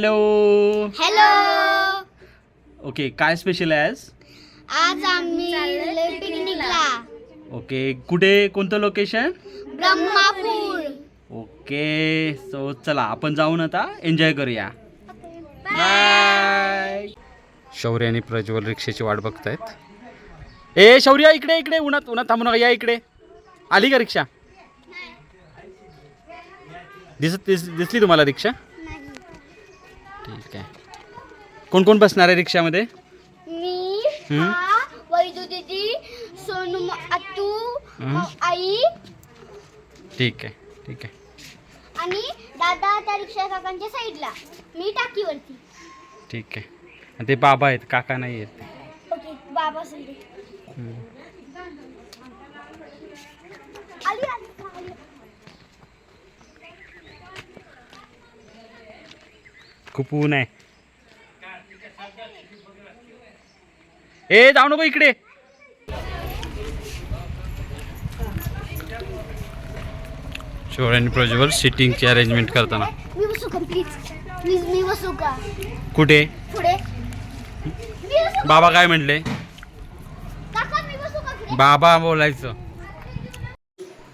Hello hello okay काय special आहे आज? आज आम्ही चाललोय पिकनिकला ओके कुठे कोणतं लोकेशन ब्रह्मापूर. ओके सो चला आपण जाऊन आता एन्जॉय करूया. बाय शौर्य आणि प्रज्वल रिक्षेची वाट बघतायत. ए शौर्य इकडे इकडे उन्हात उन्हात थांबू नका या इकडे. आली का रिक्षा? दिसत दिस दिसली तुम्हाला रिक्षा? कोण कोण बसणार आहे रिक्षामध्ये? मी हम्म. हा वैदू दीदी सोनू म- हम्म. आई. ठीक आहे ठीक आहे. आणि दादा त्या रिक्षा काकांच्या साईडला. मी टाकीवरती. ठीक आहे. आणि ते बाबा आहेत काका नाही आहेत. ओके बाबा संदे हम्म. आली आली आली. खूप ऊन आहे. ए जाऊ नको इकडे. शोर आणि प्रज्वल सिटिंगची अरेंजमेंट करताना. मी बसू का प्लीज प्लीज मी बसू का? कुठे? पुढे. बाबा काय म्हटले? काका मी बसू का पुढे? बाबा बोलायचं.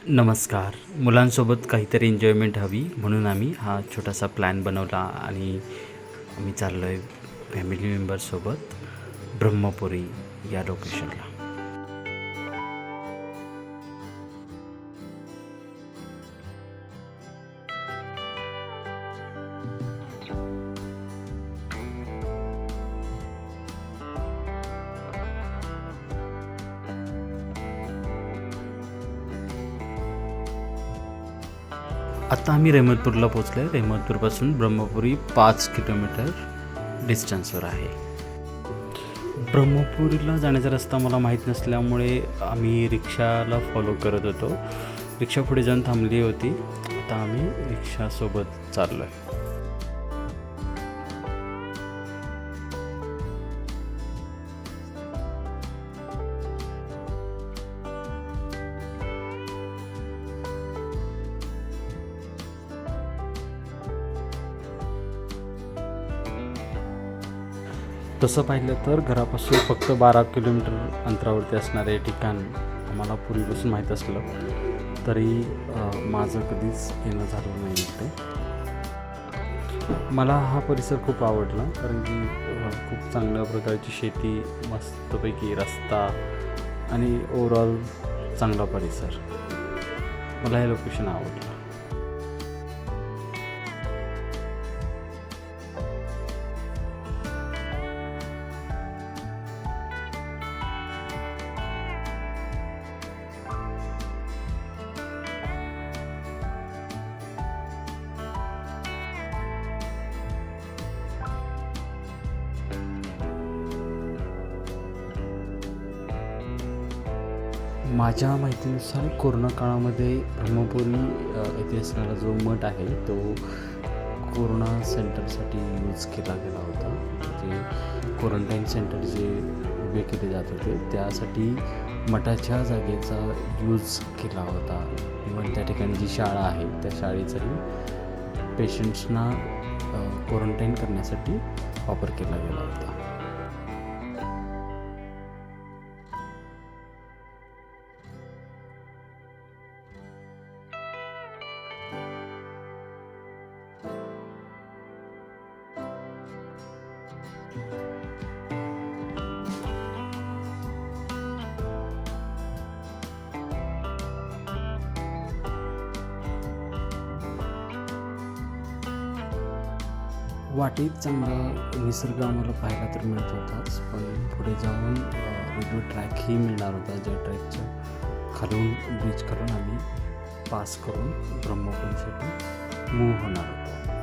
नमस्कार. मुलांसोबत काहीतरी एन्जॉयमेंट हवी म्हणून आम्ही हा छोटासा प्लॅन बनवला आणि आम्ही चाललो आहे फॅमिली मेंबरसोबत ब्रह्मपुरी या लोकेशनला आता आम्ही रेहमतपूरला पोचलो आहे रेहमतपूरपासून ब्रह्मपुरी पाच किलोमीटर डिस्टन्सवर आहे. ब्रह्मपुरीला जाण्याचा रस्ता मला माहीत नसल्यामुळे आम्ही रिक्षाला फॉलो करत होतो. रिक्षा पुढे जाऊन थांबली होती. आता आम्ही रिक्षासोबत चाललो आहे तसं पाहिलं तर घरापासून फक्त बारा किलोमीटर अंतरावरती असणारे ठिकाण आम्हाला पूर्वीपासून माहीत असलं तरी माझं कधीच येणं झालं नाही इकडे मला हा परिसर खूप आवडला कारण की खूप चांगल्या प्रकारची शेती मस्तपैकी रस्ता आणि ओवरऑल चांगला परिसर. मला हे लोकेशन आवडलं. माझ्या माहितीनुसार कोरोना काळामध्ये ब्रह्मपुरी येथे असणारा जो मठ आहे तो कोरोना सेंटरसाठी यूज केला गेला होता. म्हणजे क्वारंटाईन सेंटर जे उभे केले जात होते त्यासाठी मठाच्या जागेचा यूज केला होता. इव्हन त्या ठिकाणी जी शाळा आहे त्या शाळेचाही पेशंट्सना क्वारंटाईन करण्यासाठी वापर केला गेला होता. वाटेत चांगला निसर्ग आम्हाला पाहायला तर मिळत होताच पण पुढे जाऊन रेल्वे ट्रॅकही मिळणार होता ज्या ट्रॅकच्या खालून ब्रिज करून आम्ही पास करून ब्रह्मपुरीसाठी मूव्ह होणार होतो.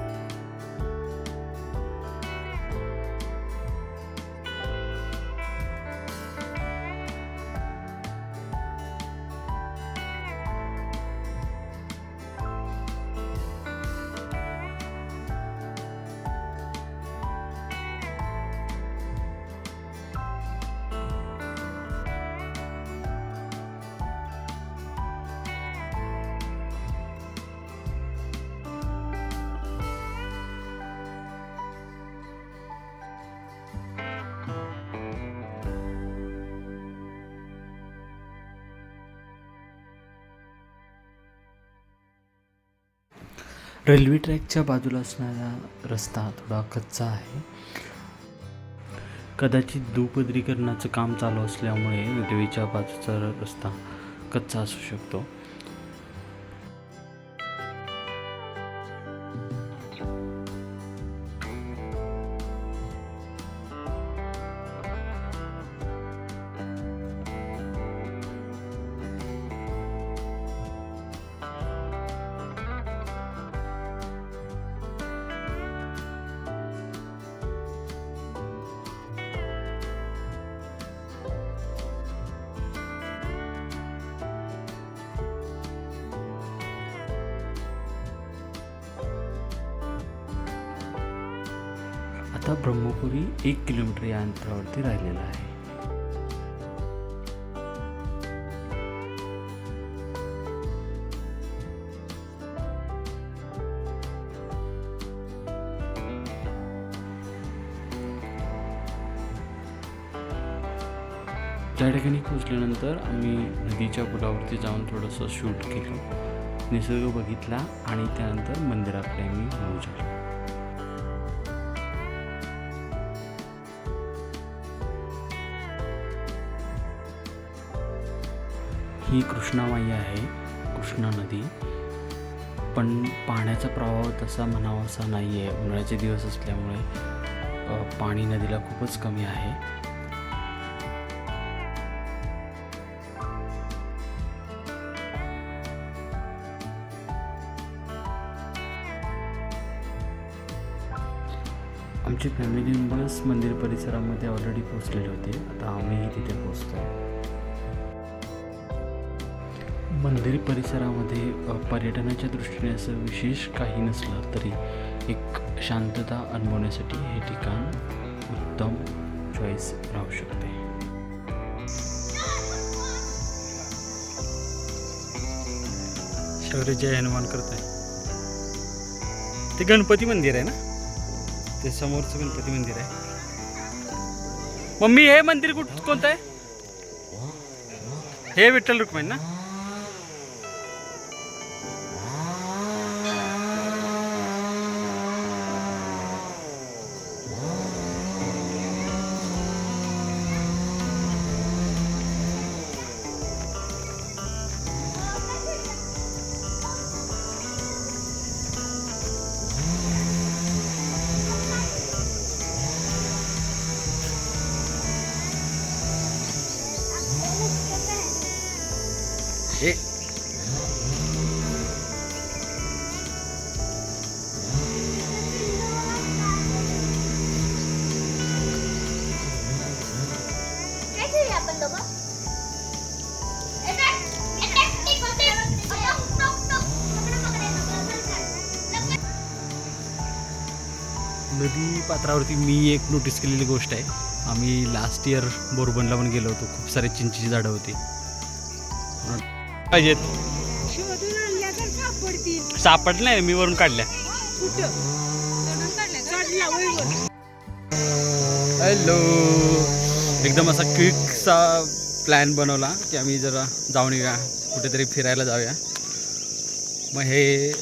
रेल्वे ट्रॅकच्या बाजूला असणारा रस्ता थोडा कच्चा आहे. कदाचित दुपदरीकरणाचं काम चालू असल्यामुळे रेल्वेच्या बाजूचा रस्ता कच्चा असू शकतो. आता ब्रह्मपुरी एक किलोमीटर या अंतरावरती राहिलेला आहे. त्या ठिकाणी पोचल्यानंतर आम्ही नदीच्या पुलावरती जाऊन थोडंसं शूट केलं निसर्ग बघितला आणि त्यानंतर मंदिराकडे आम्ही जाऊ शकलो. ही कृष्णामाई आहे कृष्णा नदी. पण पाण्याचा प्रवाह तसा म्हणावा असा नाही आहे उन्हाळ्याचे दिवस असल्यामुळे पाणी नदीला खूपच कमी आहे. आमचे फॅमिली मेंबर्स मंदिर परिसरामध्ये ऑलरेडी पोचलेले होते. आता आम्हीही तिथे पोचतो मंदिर परिसरामध्ये पर्यटनाच्या दृष्टीने असं विशेष काही नसलं तरी एक शांतता अनुभवण्यासाठी हे ठिकाण उत्तम चॉईस राहू शकते. शौर्य जय हनुमान करत आहे ते गणपती मंदिर आहे ना? ते समोरचं गणपती मंदिर आहे. मम्मी हे मंदिर कुठ कोणतं आहे? हे विठ्ठल रुक्मिणी ना? नदी पात्रावरती मी एक नोटीस केलेली गोष्ट आहे. आम्ही लास्ट इयर बोरबनला पण गेलो होतो. खूप सारे चिंचेची झाडं होती. पाहिजेत. शोधून आणल्या तर सापडतील सापडल्या मी वरून काढल्या. कुठं हॅलो एकदम असा क्विकचा प्लॅन बनवला की आम्ही जरा जाऊन येऊया. कुठेतरी फिरायला जाऊया. मग हे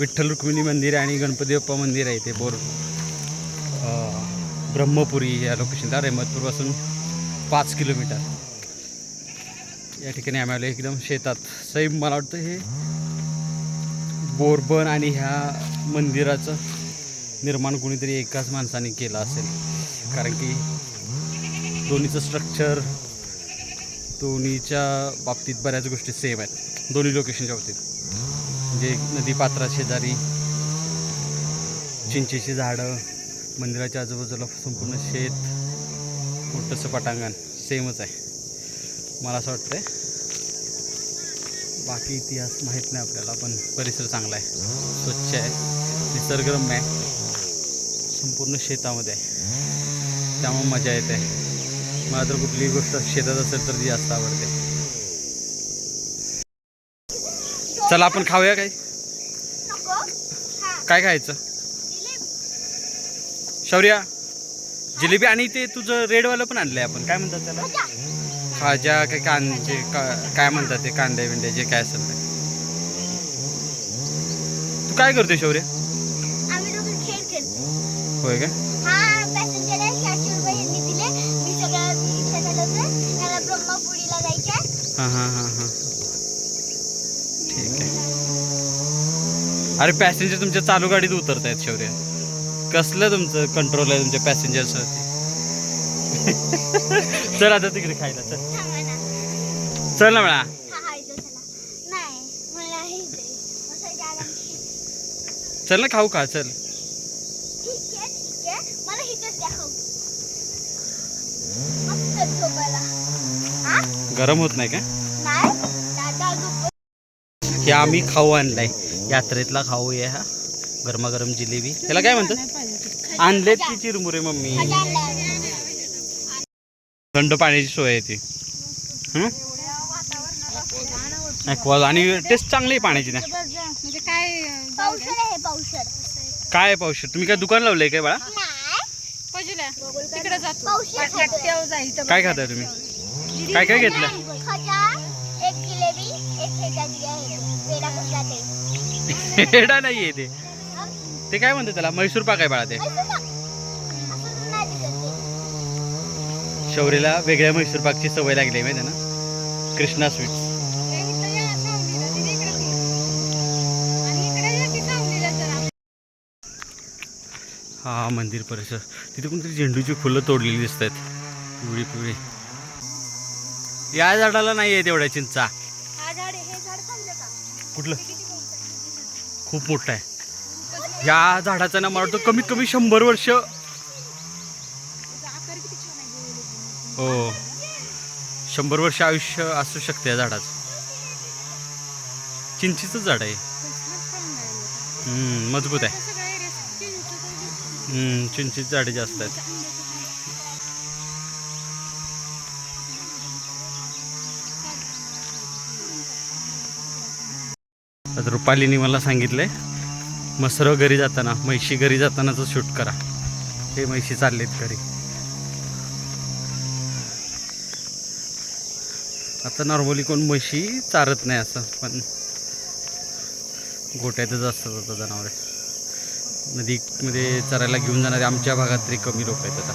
विठ्ठल रुक्मिणी मंदिर आणि गणपती बाप्पा मंदिर आहे ते बोर. अं, ब्रह्मपुरी या लोकेशनला रेहमतपूरपासून पाच किलोमीटर. या ठिकाणी आम्ही आलो एकदम शेतात. सैम मला वाटतं हे बोरबन आणि ह्या मंदिराचं निर्माण कोणीतरी एकाच माणसाने केलं असेल. कारण की दोन्हीचं स्ट्रक्चर दोन्हीच्या बाबतीत बऱ्याच गोष्टी सेम आहेत. दोन्ही लोकेशनच्या बाबतीत. म्हणजे नदी पात्रा शेजारी चिंचेची झाडं मंदिराच्या आजूबाजूला संपूर्ण शेत मोठंसं पटांगण सेमच आहे. मला असं वाटतंय. बाकी इतिहास माहीत नाही आपल्याला पण परिसर चांगला आहे. स्वच्छ आहे. निसर्गरम्य आहे. संपूर्ण शेतामध्ये आहे. त्यामुळे मजा येते. मला तर कुठलीही गोष्ट शेतात असेल तर ती जास्त आवडते. चला आपण खाऊया काय नको. हा. काय खायचं. शौर्या जिलेबी आणि ते तुझं रेडवालं पण आणलंय आपण. काय म्हणतात त्याला? भाज्या काय कांदे का काय म्हणतात ते कांदे बिंडे जे काय असेल ते? तू काय करतोय शौर्य? होय हा जायचं हां हां हां हां. ठीक आहे. अरे पॅसेंजर तुमच्या चालू गाडीत उतरत आहेत शौर्य. कसलं तुमचं कंट्रोल आहे तुमच्या पॅसेंजर्सवरती चल आता तिकडे खायला चल. थांबा ना. चल ना म्हणा हा हा इथं चला. नाही मला हे इथे असं जागा नाही. चल ना खाऊ खा चल. ठीक आहे ठीक आहे. मला इथंच द्या खाऊ. मस्त झोपायला हा? गरम होत नाही का? नाही दादा झोप हे आम्ही खाऊ आणलाय. यात्रेतला खाऊ आहे हा. गरमागरम जिलेबी. त्याला काय म्हणतात? आणलेत की चिरमुरे मम्मी? थंड पाण्याची सोय आहे ती. हं? आणि टेस्ट चांगली आहे पाण्याची ना. म्हणजे काय. पावसाळ आहे पावसाळ काय आहे पावशे तुम्ही काय दुकान लावलंय काय बाळा? तिकडे जातो. पाट्यावर काय. खाताय तुम्ही? काय काय घेतलं? खजा एक जिलेबी एक है ते हेडा नाही आहे ते? ते. काय म्हणतात त्याला? म्हैसूर पाक आहे बाळा ते असं ना असं नाही दिसत शौर्यला वेगळ्या म्हैसूर पाकची सवय लागली आहे माहिती ना? कृष्णा स्वीट्स. हा मंदिर परिसर. तिथे कोणतरी झेंडूची फुलं तोडलेली दिसत आहेत पिवळी पिवळी. या झाडाला नाही आहे तेवढ्या चिंचा. कुठलं? खूप मोठं आहे. या झाडाचं ना मला वाटतं कमीत कमी शंभर वर्ष हो. शंभर वर्ष आयुष्य असू शकते या झाडाचं. चिंचीचं झाड आहे. मजबूत आहे. चिंचीच चिंचीची झाडे जास्त आहेत. आता रुपालीने मला सांगितलंय मसर घरी जाताना म्हैशी घरी जातानाच शूट करा. हे म्हैशी चाललेत घरी. आता नॉर्मली कोण म्हशी चारत नाही असं पण गोट्यातच असतात आता जनावरे. नदीमध्ये चरायला घेऊन जाणारे आमच्या भागात तरी कमी लोक आहेत आता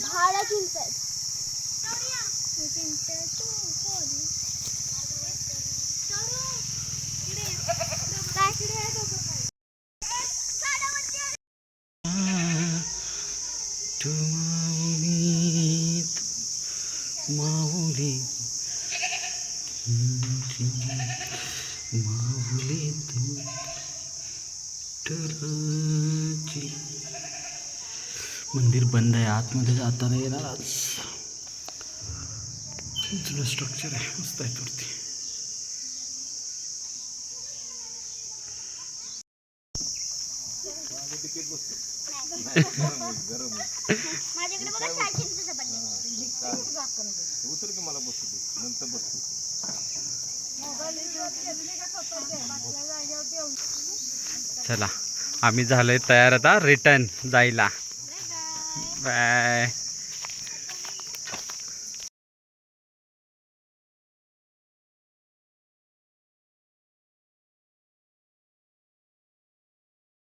झाडं चिंच आहेत. हे चिंच आहे तू, कोणी? काय? झाडावरती आहे. माऊली माऊली मंदिर बंद आहे आतमध्ये जाता नाही येणार आज. जुनं स्ट्रक्चर आहे मस्त आहे वरती माझ्याकडे बघा चार चिंचेचं पडलं. चला आम्ही झालोय तयार आता. रिटर्न जायला. बाय